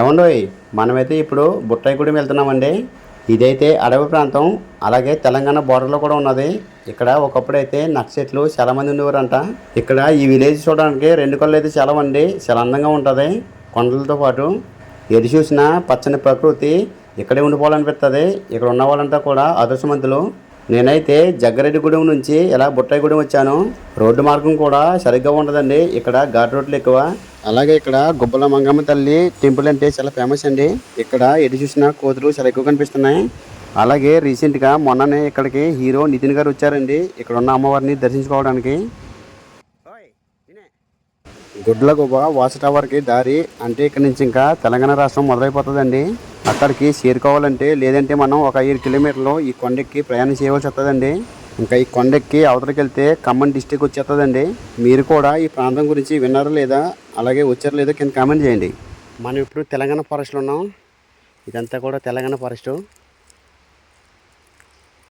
ఏమండోయ్ మనమైతే ఇప్పుడు బుట్టాయిగూడెం వెళ్తున్నామండి. ఇదైతే అడవి ప్రాంతం అలాగే తెలంగాణ బోర్డర్లో కూడా ఉన్నది. ఇక్కడ ఒకప్పుడైతే నక్సెట్లు చాలా మంది ఉండేవారంట. ఇక్కడ ఈ విలేజ్ చూడడానికి రెండు కళ్ళు అయితే చాలా చాలా అందంగా ఉంటుంది. కొండలతో పాటు ఎది చూసినా పచ్చని ప్రకృతి ఇక్కడే ఉండిపోవాలనిపిస్తుంది ఇక్కడ ఉన్న వాళ్ళంతా కూడా అదృష్టవంతులు. నేనైతే జగ్గారెడ్డిగూడెం నుంచి ఇలా బుట్టాయిగూడెం వచ్చాను. రోడ్డు మార్గం కూడా సరిగ్గా ఉండదండి. ఇక్కడ ఘాట్ రోడ్లు ఎక్కువ. అలాగే ఇక్కడ గుబ్బల మంగమ్మ తల్లి టెంపుల్ అంటే చాలా ఫేమస్ అండి. ఇక్కడ ఎటు చూసినా కోతులు చాలా ఎక్కువ కనిపిస్తున్నాయి. అలాగే రీసెంట్గా మొన్ననే ఇక్కడికి హీరో నితిన్ గారు వచ్చారండి. ఇక్కడ ఉన్న అమ్మవారిని దర్శించుకోవడానికి. గుడ్లగుబ వాచ్ టవర్కి దారి అంటే ఇక్కడ నుంచి ఇంకా తెలంగాణ రాష్ట్రం మొదలైపోతుందండి. అక్కడికి చేరుకోవాలంటే లేదంటే మనం ఒక ఐదు కిలోమీటర్లు ఈ కొండెక్కి ప్రయాణం చేయవలసి వస్తుందండి. ఇంకా ఈ కొండెక్కి అవతలకి వెళ్తే ఖమ్మం డిస్టిక్ వచ్చేస్తుందండి మీరు కూడా ఈ ప్రాంతం గురించి విన్నారో లేదా? అలాగే వచ్చారో లేదా కింద కామెంట్ చేయండి. మనం ఇప్పుడు తెలంగాణ ఫారెస్ట్లో ఉన్నాం. ఇదంతా కూడా తెలంగాణ ఫారెస్ట్.